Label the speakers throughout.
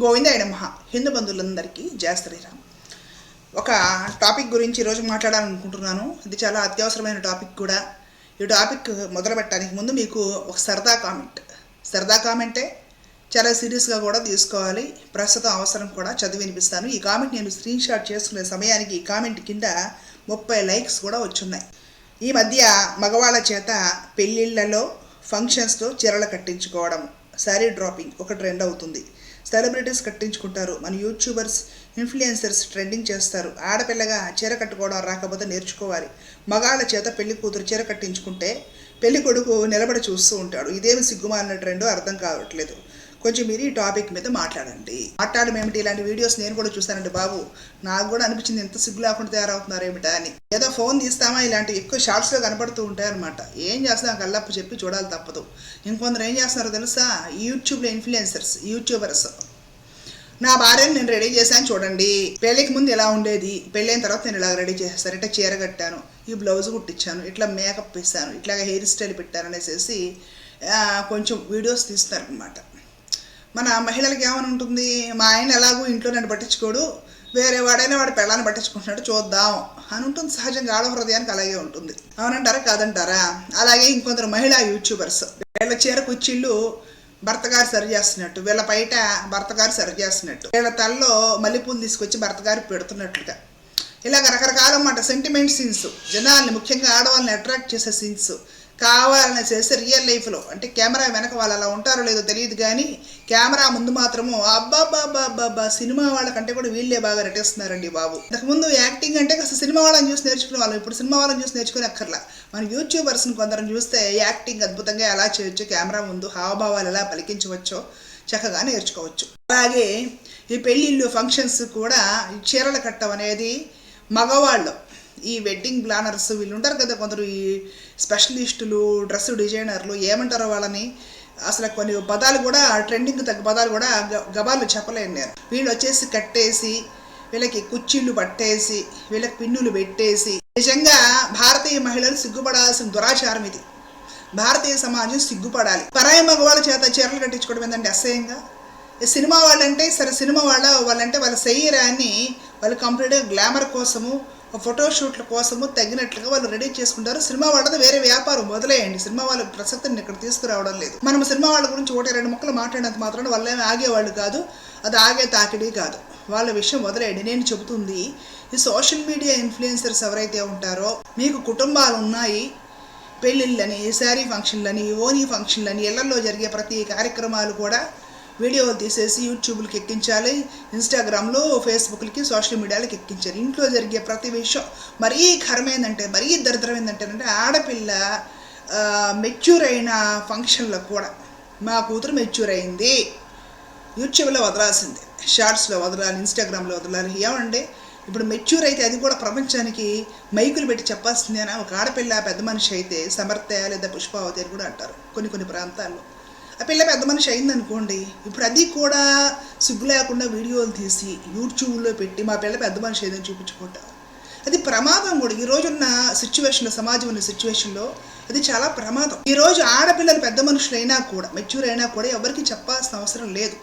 Speaker 1: గోవిందాయ మహా హిందూ బంధువులందరికీ జయ శ్రీరామ్. ఒక టాపిక్ గురించి ఈరోజు మాట్లాడాలనుకుంటున్నాను. ఇది చాలా అత్యవసరమైన టాపిక్ కూడా. ఈ టాపిక్ మొదలు పెట్టడానికి ముందు మీకు ఒక సరదా కామెంట్. సరదా కామెంటే చాలా సీరియస్గా కూడా తీసుకోవాలి. ప్రస్తుతం అవసరం కూడా చదివి వినిపిస్తాను. ఈ కామెంట్ నేను స్క్రీన్ షాట్ చేసుకునే సమయానికి ఈ కామెంట్ కింద ముప్పై లైక్స్ కూడా వచ్చున్నాయి. ఈ మధ్య మగవాళ్ళ చేత పెళ్ళిళ్ళలో ఫంక్షన్స్లో చీరలు కట్టించుకోవడం శారీ డ్రాపింగ్ ఒక ట్రెండ్ అవుతుంది. సెలబ్రిటీస్ కట్టించుకుంటారు. మన యూట్యూబర్స్ ఇన్ఫ్లుయెన్సర్స్ ట్రెండింగ్ చేస్తారు. ఆడపిల్లగా చీర కట్టుకోవడం రాకపోతే నేర్చుకోవాలి. మగాళ్ళ చేత పెళ్ళి కూతురు చీర కట్టించుకుంటే పెళ్ళి కొడుకు నిలబడి చూస్తూ ఉంటాడు. ఇదేమి సిగ్గుమాలిన ట్రెండో అర్థం కావట్లేదు. కొంచెం మీరు ఈ టాపిక్ మీద మాట్లాడండి. మాట్లాడడం ఏమిటి? ఇలాంటి వీడియోస్ నేను కూడా చూస్తానండి బాబు. నాకు కూడా అనిపించింది ఎంత సిగ్గు లేకుండా తయారవుతున్నారు ఏమిటా అని. ఏదో ఫోన్ తీస్తామా? ఇలాంటి ఎక్కువ షార్ట్స్లో కనపడుతూ ఉంటాయన్నమాట. ఏం చేస్తున్నా కల్లప్ప చెప్పి చూడాలి తప్పదు. ఇంకొందరు ఏం చేస్తున్నారో తెలుసా? యూట్యూబ్లో ఇన్ఫ్లుయెన్సర్స్ యూట్యూబర్స్. నా భార్యను నేను రెడీ చేశాను చూడండి. పెళ్ళికి ముందు ఎలా ఉండేది? పెళ్ళైన తర్వాత నేను ఇలా రెడీ చేసేస్తాను ఇట్లా చీర కట్టాను. ఈ బ్లౌజ్ కుట్టించాను. ఇట్లా మేకప్ వేసాను ఇట్లా హెయిర్ స్టైల్ పెట్టాను అనేసి కొంచెం వీడియోస్ తీస్తారనమాట మన మహిళలకి ఏమని ఉంటుంది? మా ఆయన ఎలాగో ఇంట్లో నన్ను పట్టించుకోడు. వేరే వాడైనా వాడు పెళ్ళాన్ని పట్టించుకుంటున్నాడు చూద్దాం అని ఉంటుంది. సహజంగా ఆడ హృదయానికి అలాగే ఉంటుంది. అవునంటారా? కాదంటారా? అలాగే ఇంకొందరు మహిళా యూట్యూబర్స్. వీళ్ళ చీర కుచ్చిళ్ళు భర్త గారు సరి చేస్తున్నట్టు వీళ్ళ బయట భర్త గారు సరి చేస్తున్నట్టు వీళ్ళ తలలో మల్లెపూలు తీసుకొచ్చి భర్త గారు పెడుతున్నట్లుగా. ఇలాగ రకరకాల మాట సెంటిమెంట్ సీన్స్ జనాల్ని ముఖ్యంగా ఆడవాళ్ళని అట్రాక్ట్ చేసే సీన్స్ కావాలని చేస్తే రియల్ లైఫ్లో అంటే కెమెరా వెనక వాళ్ళు అలా ఉంటారో లేదో తెలియదు కానీ కెమెరా ముందు మాత్రము అబ్బాబ్బాబ్బాబ్బా సినిమా వాళ్ళకంటే కూడా వీళ్ళే బాగా నటిస్తున్నారండి బాబు. ఇంతకుముందు యాక్టింగ్ అంటే కాస్త సినిమా వాళ్ళని చూసి నేర్చుకునే వాళ్ళం. ఇప్పుడు సినిమా వాళ్ళని చూసి నేర్చుకునే అక్కర్లా. మన యూట్యూబర్స్ని కొందరం చూస్తే యాక్టింగ్ అద్భుతంగా ఎలా చేయొచ్చు కెమెరా ముందు హావభావాలు ఎలా పలికించవచ్చో చక్కగా నేర్చుకోవచ్చు. అలాగే ఈ పెళ్ళిళ్ళు ఫంక్షన్స్ కూడా ఈ చీరలు కట్టం అనేది మగవాళ్ళు ఈ వెడ్డింగ్ ప్లానర్స్ వీళ్ళు ఉంటారు కదా కొందరు ఈ స్పెషలిస్టులు డ్రెస్ డిజైనర్లు ఏమంటారో వాళ్ళని? అసలు కొన్ని పదాలు కూడా ట్రెండింగ్ తగ్గ పదాలు కూడా గబాలు చెప్పలేను నేను. వీళ్ళు వచ్చేసి కట్టేసి వీళ్ళకి కుచ్చిళ్ళు పట్టేసి వీళ్ళకి పిన్నులు పెట్టేసి నిజంగా భారతీయ మహిళలు సిగ్గుపడాల్సిన దురాచారం ఇది. భారతీయ సమాజం సిగ్గుపడాలి. పరాయి మగవాళ్ళ చేత చీరలు కట్టించుకోవడం ఏంటంటే అసహ్యంగా? ఈ సినిమా వాళ్ళంటే సరే సినిమా వాళ్ళ వాళ్ళంటే వాళ్ళ శరీరాన్ని వాళ్ళు కంప్లీట్గా గ్లామర్ కోసము ఫోటోషూట్ల కోసము తగినట్లుగా వాళ్ళు రెడీ చేసుకుంటారు. సినిమా వాళ్ళది వేరే వ్యాపారం వదిలేయండి సినిమా వాళ్ళ ప్రసక్తిని ఇక్కడ తీసుకురావడం లేదు. మనం సినిమా వాళ్ళ గురించి ఒకటి రెండు ముక్కలు మాట్లాడినంత మాత్రాన వాళ్ళేమి ఆగేవాళ్ళు కాదు. అది ఆగే తాకిడి కాదు. వాళ్ళ విషయం వదిలేయండి నేను చెబుతుంది ఈ సోషల్ మీడియా ఇన్ఫ్లుయెన్సర్స్ ఎవరైతే ఉంటారో మీకు కుటుంబాలు ఉన్నాయి. పెళ్ళిళ్ళని శారీ ఫంక్షన్లని ఓనీ ఫంక్షన్లని ఇళ్ళలో జరిగే ప్రతి కార్యక్రమాలు కూడా వీడియోలు తీసేసి యూట్యూబ్లకి ఎక్కించాలి ఇన్స్టాగ్రామ్లో ఫేస్బుక్లకి సోషల్ మీడియాలకి ఎక్కించాలి. ఇంట్లో జరిగే ప్రతి విషయం మరీ ఘరం ఏంటంటే మరీ దరిద్రం ఏంటంటే ఆడపిల్ల మెచ్యూర్ అయిన ఫంక్షన్లో కూడా మా కూతురు మెచ్యూర్ అయింది యూట్యూబ్లో వదలాల్సిందే షార్ట్స్లో వదలాలి ఇన్స్టాగ్రామ్లో వదలాలి. ఏమండి ఇప్పుడు మెచ్యూర్ అయితే అది కూడా ప్రపంచానికి మైకులు పెట్టి చెప్పాల్సిందేనా? ఒక ఆడపిల్ల పెద్ద మనిషి అయితే సమర్థ లేదా పుష్పావతి అని కూడా అంటారు. కొన్ని కొన్ని ప్రాంతాల్లో. ఆ పిల్ల పెద్ద మనిషి అయిందనుకోండి ఇప్పుడు అది కూడా సిగ్గు లేకుండా వీడియోలు తీసి యూట్యూబ్లో పెట్టి మా పిల్ల పెద్ద మనిషి ఏదని చూపించుకుంటారు అది ప్రమాదం కూడా. ఈ రోజున్న సిచ్యువేషన్లో సమాజం ఉన్న సిచ్యువేషన్లో అది చాలా ప్రమాదం. ఈ రోజు ఆడపిల్లలు పెద్ద మనుషులైనా కూడా మెచ్యూర్ అయినా కూడా ఎవరికి చెప్పాల్సిన అవసరం లేదు.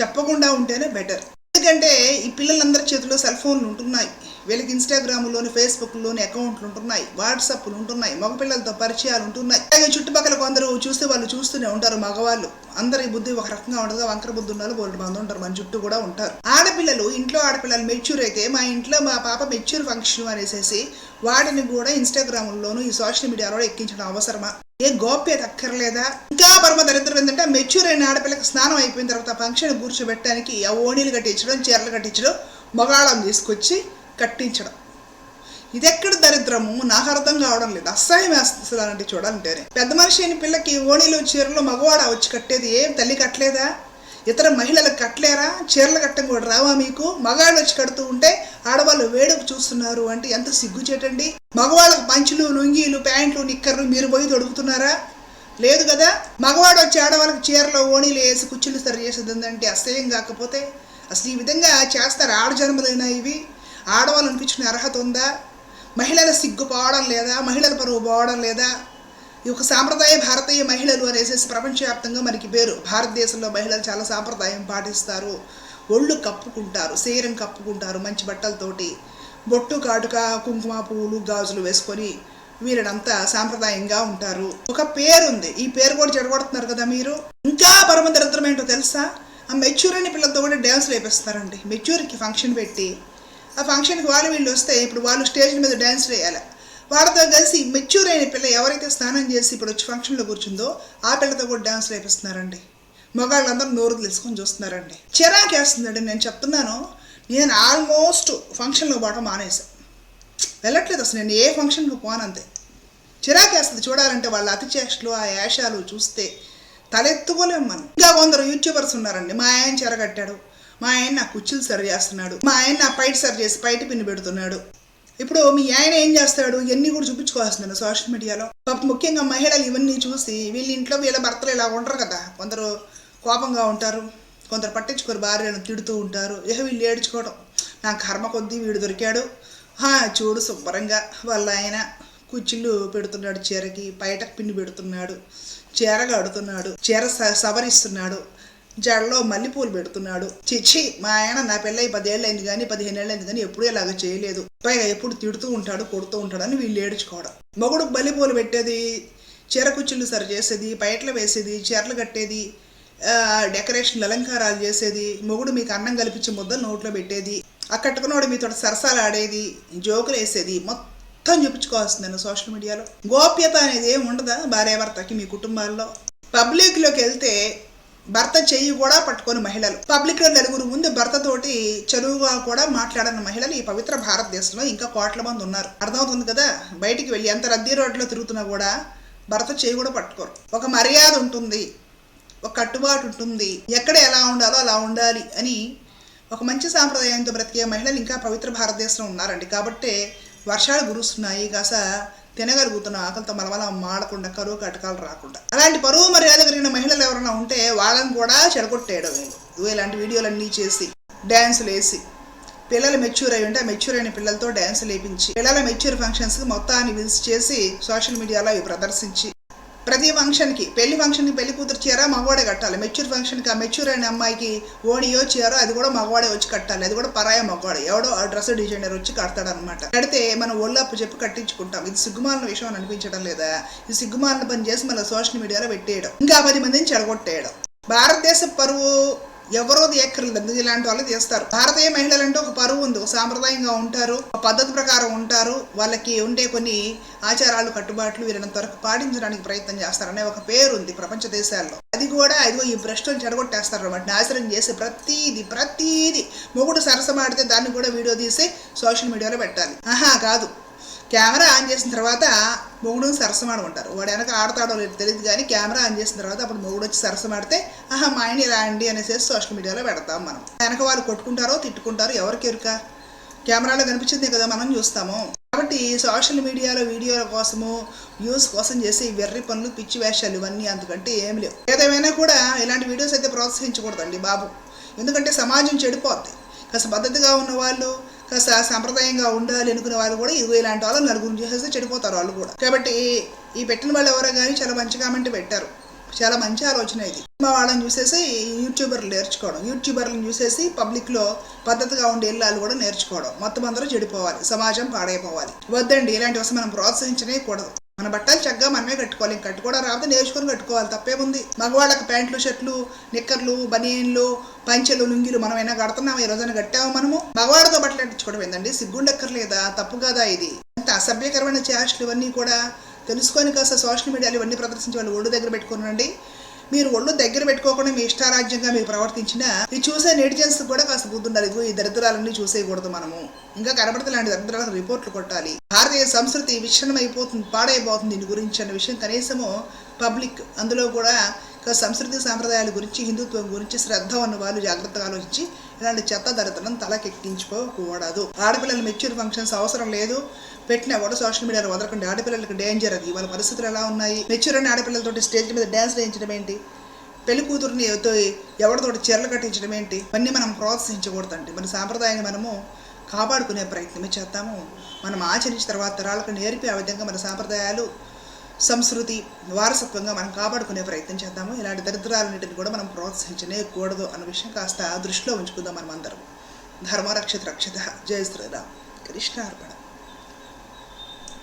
Speaker 1: చెప్పకుండా ఉంటేనే బెటర్ ఎందుకంటే ఈ పిల్లలందరి చేతిలో సెల్ ఫోన్లు ఉంటున్నాయి. వీళ్ళకి ఇన్స్టాగ్రామ్లోని ఫేస్బుక్లోని అకౌంట్లు ఉంటున్నాయి. వాట్సాప్లు ఉంటున్నాయి. మగపిల్లలతో పరిచయాలు ఉంటున్నాయి. అలాగే చుట్టుపక్కల కొందరు చూస్తే వాళ్ళు చూస్తూనే ఉంటారు మగవాళ్ళు. అందరి బుద్ధి ఒక రకంగా ఉండదు. వంకర బుద్ధి ఉన్నారు బోల్డ్ మంది ఉంటారు. మన చుట్టూ కూడా ఉంటారు. ఆడపిల్లలు ఇంట్లో ఆడపిల్లలు మెచ్యూర్ అయితే మా ఇంట్లో మా పాప మెచ్యూర్ ఫంక్షన్ అనేసి వాటిని కూడా ఇన్స్టాగ్రామ్లోను ఈ సోషల్ మీడియాలో ఎక్కించడం అవసరమా? ఏ గోప్యత అక్కర్లేదా? ఇంకా పరమ దరిద్రం ఏంటంటే మెచ్యూర్ అయిన ఆడపిల్లకి స్నానం అయిపోయిన తర్వాత ఫంక్షన్ కూర్చోబెట్టడానికి ఆ ఓణీలు కట్టించడం చీరలు కట్టించడం మగాళం తీసుకొచ్చి కట్టించడం. ఇది ఎక్కడ దరిద్రము? నాకు అర్థం కావడం లేదు. అసహ్యం వేస్తుంది అలాంటి చూడాలంటేనే. పెద్ద మనిషి అయిన పిల్లకి ఓణీలు చీరలు మగవాడ వచ్చి కట్టేది ఏం? తల్లి కట్టలేదా? ఇతర మహిళలకు కట్టలేరా? చీరలు కట్టడం కూడా రావా మీకు? మగాళ్ళు వచ్చి కడుతూ ఉంటే ఆడవాళ్ళు వేడుకు చూస్తున్నారు అంటే ఎంత సిగ్గుచేటండి మగవాళ్ళకి పంచులు లుంగీలు ప్యాంట్లు నిక్కర్లు మీరు పోయి తొడుగుతున్నారా? లేదు కదా? మగవాడు వచ్చి ఆడవాళ్ళకి చీరలో ఓణీలు వేసి కుచ్చులు సరి చేసేది అంటే అసహ్యం కాకపోతే అసలు ఈ విధంగా చేస్తారు ఆడజన్మలైనా ఇవి? ఆడవాళ్ళు అనిపించిన అర్హత ఉందా? మహిళల సిగ్గు పోవడం లేదా? మహిళల పరువు పోవడం లేదా? ఈ ఒక సాంప్రదాయ భారతీయ మహిళలు అనేసి ప్రపంచవ్యాప్తంగా మనకి పేరు. భారతదేశంలో మహిళలు చాలా సాంప్రదాయం పాటిస్తారు. ఒళ్ళు కప్పుకుంటారు శరీరం కప్పుకుంటారు మంచి బట్టలతోటి. బొట్టు కాటుక కుంకుమ పువ్వులు గాజులు వేసుకొని వీళ్ళంతా సాంప్రదాయంగా ఉంటారు. ఒక పేరు ఉంది ఈ పేరు కూడా చెడగొడుతున్నారు కదా మీరు? ఇంకా పరమ దరిద్రం ఏంటో తెలుసా? ఆ మెచ్యూర్ అనే పిల్లలతో కూడా డ్యాన్స్ వేపిస్తారండి. మెచ్యూర్కి ఫంక్షన్ పెట్టి. ఆ ఫంక్షన్కి వాళ్ళు వీళ్ళు వస్తే ఇప్పుడు వాళ్ళు స్టేజ్ మీద డ్యాన్స్ వేయాలి. వాళ్ళతో కలిసి మెచ్యూర్ అయిన పిల్ల ఎవరైతే స్నానం చేసి ఇప్పుడు వచ్చి ఫంక్షన్లో కూర్చుందో ఆ పిల్లతో కూడా డ్యాన్స్ వేపిస్తున్నారండి. మగాళ్ళందరూ నోరు తెలుసుకొని చూస్తున్నారండి. చిరాకేస్తుందండి నేను చెప్తున్నాను నేను ఆల్మోస్ట్ ఫంక్షన్లో పోవడం మానేశాను వెళ్ళట్లేదు అసలు నేను ఏ ఫంక్షన్కి పోనంతే. చిరాకేస్తుంది చూడాలంటే వాళ్ళ అతిచేష్టలు ఆ యాషాలు చూస్తే తలెత్తుకోలేము మనం. ఇంకా కొందరు యూట్యూబర్స్ ఉన్నారండి మా ఆయన చెరగట్టాడు మా ఆయన నా కుర్చీలు సరి చేస్తున్నాడు మా ఆయన నా పైట సరి చేసి పైట పిన్ని పెడుతున్నాడు. ఇప్పుడు మీ ఆయన ఏం చేస్తాడు ఇవన్నీ కూడా చూపించుకోవాల్సిందండి సోషల్ మీడియాలో ముఖ్యంగా మహిళలు ఇవన్నీ చూసి వీళ్ళ ఇంట్లో వీళ్ళ భర్తలు ఇలా ఉండరు కదా కొందరు కోపంగా ఉంటారు. కొందరు పట్టించుకొని భార్యను తిడుతూ ఉంటారు. ఇహ వీళ్ళు ఏడ్చుకోవడం నా కర్మ కొద్దీ వీడు దొరికాడు. హా, చూడు శుభ్రంగా వాళ్ళ ఆయన కుచ్చిళ్ళు పెడుతున్నాడు చీరకి బయట పిన్ని పెడుతున్నాడు చీర కడుతున్నాడు చీర స- సవరిస్తున్నాడు జడలో మల్లెపూలు పెడుతున్నాడు. చిచ్చి మా ఆయన నా పెళ్ళై పదేళ్ళు అయింది కానీ పదిహేను ఏళ్ళు అయింది కానీ ఎప్పుడూ ఇలాగ చేయలేదు. పైగా ఎప్పుడు తిడుతూ ఉంటాడు కొడుతూ ఉంటాడు అని వీళ్ళు ఏడ్చుకోవడం. మొగుడు మల్లెపూలు పెట్టేది చీర కుచ్చిళ్ళు సరి చేసేది పైట్లు వేసేది చీరలు కట్టేది డెకరేషన్లు అలంకారాలు చేసేది. మొగుడు మీకు అన్నం కల్పించి ముద్ద నోట్లో పెట్టేది. ఆ మీతో సరసాలు ఆడేది. జోకులు వేసేది. మొత్తం చూపించుకోవాల్సిందండి సోషల్ మీడియాలో? గోప్యత అనేది ఏమి ఉండదా భార్యాభర్తకి మీ కుటుంబాల్లో? పబ్లిక్లోకి వెళ్తే భర్త చెయ్యి కూడా పట్టుకొని మహిళలు. పబ్లిక్లో నలుగురు ముందు భర్తతోటి చదువుగా కూడా మాట్లాడని మహిళలు ఈ పవిత్ర భారతదేశంలో ఇంకా కోట్ల మంది ఉన్నారు. అర్థమవుతుంది కదా? బయటికి వెళ్ళి ఎంత రద్దీ రోడ్లో తిరుగుతున్నా కూడా భర్త చేయి కూడా పట్టుకోరు. ఒక మర్యాద ఉంటుంది. ఒక కట్టుబాటు ఉంటుంది. ఎక్కడ ఎలా ఉండాలో అలా ఉండాలి అని ఒక మంచి సాంప్రదాయంతో బ్రతికే మహిళలు ఇంకా పవిత్ర భారతదేశంలో ఉన్నారండి. కాబట్టి వర్షాలు కురుస్తున్నాయి. కాస తినగలుగుతున్న ఆకలితో మలమల మాడకుండా కరువు కటకాలు రాకుండా. అలాంటి పరువు మర్యాద కలిగిన మహిళలు ఎవరైనా ఉంటే వాళ్ళని కూడా చెడగొట్టేయడం వీళ్ళు. ఇలాంటి వీడియోలన్నీ చేసి డ్యాన్సులు వేసి పిల్లలు మెచ్యూర్ అయి ఉంటే మెచ్యూర్ అయిన పిల్లలతో డ్యాన్స్ లేపించి పిల్లల మెచ్యూర్ ఫంక్షన్స్కి మొత్తాన్ని విజిట్ చేసి సోషల్ మీడియాలో అవి ప్రదర్శించి ప్రతి ఫంక్షన్కి పెళ్ళి ఫంక్షన్కి పెళ్ళి కూతురు చీర మగవాడే కట్టాలి. మెచ్యూర్ ఫంక్షన్కి ఆ మెచ్యూర్ అయిన అమ్మాయికి ఓణియో చీర అది కూడా మగవాడే వచ్చి కట్టాలి. అది కూడా పరాయ మగవాడే ఎవడో ఆ డ్రెస్ డిజైనర్ వచ్చి కడతాడు అనమాట కడితే మనం ఒళ్ళప్పు చెప్పి కట్టించుకుంటాం. ఇది సిగ్గుమాలిన విషయం అని అనిపించడం లేదా? ఇది సిగ్గుమాలిన పని చేసి మన సోషల్ మీడియాలో పెట్టేయడం. ఇంకా పది మందిని చెడగొట్టేయడం. భారతదేశ పరువు ఎవరో ఎందుకు ఇలాంటి వాళ్ళు చేస్తారు. భారతీయ మహిళలు అంటే ఒక పరువు ఉంది. ఒక సాంప్రదాయంగా ఉంటారు. ఒక పద్ధతి ప్రకారం ఉంటారు. వాళ్ళకి ఉండే కొన్ని ఆచారాలు కట్టుబాట్లు వీరినంత వరకు పాటించడానికి ప్రయత్నం చేస్తారనే ఒక పేరు ఉంది ప్రపంచ దేశాల్లో. అది కూడా ఇదిగో ఈ భ్రష్టులు చెడగొట్టేస్తారు అనమాట నాశనం చేసి ప్రతీది ప్రతీది మొగుడు సరసమాడితే దాన్ని కూడా వీడియో తీసి సోషల్ మీడియాలో పెట్టాలి. ఆహా కాదు. కెమెరా ఆన్ చేసిన తర్వాత మొగుడు సరసమాడ ఉంటారు. వాడు వెనక ఆడతాడో లేదు తెలియదు కానీ కెమెరా ఆన్ చేసిన తర్వాత అప్పుడు మొగుడు వచ్చి సరసమాడితే ఆహా మా ఆయన ఇలా అండి అనేసి సోషల్ మీడియాలో పెడతాం మనం. వెనక వాళ్ళు కొట్టుకుంటారో తిట్టుకుంటారో ఎవరికి ఎరుక? కెమెరాలో కనిపించింది కదా మనం చూస్తాము. కాబట్టి సోషల్ మీడియాలో వీడియోల కోసము వ్యూస్ కోసం చేసే వెర్రి పనులు పిచ్చి వేషాలు ఇవన్నీ అందుకంటే ఏమి లేవు. ఏదేమైనా కూడా ఇలాంటి వీడియోస్ అయితే ప్రోత్సహించకూడదండి బాబు. ఎందుకంటే సమాజం చెడిపోద్ది. కాస్త పద్ధతిగా ఉన్న వాళ్ళు కాస్త సాంప్రదాయంగా ఉండాలి అనుకునే వాళ్ళు కూడా ఇదిగో ఇలాంటి వాళ్ళు నలుగురు చేసేస్తే చెడిపోతారు వాళ్ళు కూడా. కాబట్టి ఈ పెట్టిన వాళ్ళు ఎవరో కానీ చాలా మంచి కామెంట్ పెట్టారు. చాలా మంచి ఆలోచన ఇది. మా వాళ్ళని చూసేసి యూట్యూబర్లు నేర్చుకోవడం. యూట్యూబర్లను చూసేసి పబ్లిక్లో పద్ధతిగా ఉండే ఇళ్ళాలు కూడా నేర్చుకోవడం. మొత్తం అందరూ చెడిపోవాలి. సమాజం పాడైపోవాలి. వద్దండి. ఇలాంటి వస్తే మనం ప్రోత్సహించనే కూడదు. మన బట్టలు చక్కగా మనమే కట్టుకోవాలి. ఇంక కట్టుకోవడం రాకపోతే నేర్చుకొని కట్టుకోవాలి. తప్పేముంది? మగవాళ్ళకి ప్యాంట్లు షర్ట్లు నిక్కర్లు బనియన్లు పంచెలు లుంగిలు మనం అయినా కడుతున్నాం ఈ రోజున కట్టాము మనము? మగవాడితో బట్టలు అంటించుకోవడం ఏందండి? సిగ్గుండక్కర్లేదా తప్పు కదా ఇది? అంత అసభ్యకరమైన చేష్టలు ఇవన్నీ కూడా తెలుసుకొని కాస్త సోషల్ మీడియాలో ఇవన్నీ ప్రదర్శించి వాళ్ళు ఒళ్ళు దగ్గర పెట్టుకునండి మీరు ఒళ్ళు దగ్గర పెట్టుకోకుండా మీ ఇష్టారాజ్యంగా మీరు ప్రవర్తించిన ఇది చూసే నెటిజన్స్ కూడా కాస్త బుద్ధి ఈ దరిద్రాలన్నీ చూసేయకూడదు మనము. ఇంకా కనబడితే లాంటి దరిద్రాలకు రిపోర్ట్లు కొట్టాలి. భారతీయ సంస్కృతి విచ్ఛిన్నం అయిపోతుంది పాడైపోతుంది దీని గురించి అన్న విషయం కనీసము పబ్లిక్ అందులో కూడా సంస్కృతి సాంప్రదాయాల గురించి హిందుత్వం గురించి శ్రద్ధ ఉన్న వాళ్ళు జాగ్రత్తగా ఆలోచించి ఇలాంటి చెత్త దరిద్రం తలకెక్కించుకోకూడదు. ఆడపిల్లల మెచ్యూర్ ఫంక్షన్స్ అవసరం లేదు. పెట్టినా కూడా సోషల్ మీడియాలో వదలకండి. ఆడపిల్లలకు డేంజర్ అది. వాళ్ళ పరిస్థితులు ఎలా ఉన్నాయి? మెచ్యూర్ అయిన ఆడపిల్లలతో స్టేజ్ మీద డ్యాన్స్ వేయించడం ఏంటి? పెళ్ళి కూతురుని తో ఎవరితోటి చీరలు కట్టించడం ఏంటి? ఇవన్నీ మనం ప్రోత్సహించకూడదండి. మన సాంప్రదాయాన్ని మనము కాపాడుకునే ప్రయత్నమే చేస్తాము. మనం ఆచరించిన తర్వాత తరాలకు నేర్పి ఆ విధంగా మన సాంప్రదాయాలు సంస్కృతి వారసత్వంగా మనం కాపాడుకునే ప్రయత్నం చేద్దాము. ఇలాంటి దరిద్రాలన్నింటిని కూడా మనం ప్రోత్సహించనేకూడదు అన్న విషయం కాస్త దృష్టిలో ఉంచుకుందాం మనం అందరం ధర్మరక్షిత రక్షత. జయ శ్రీరామ్. కృష్ణార్పణ.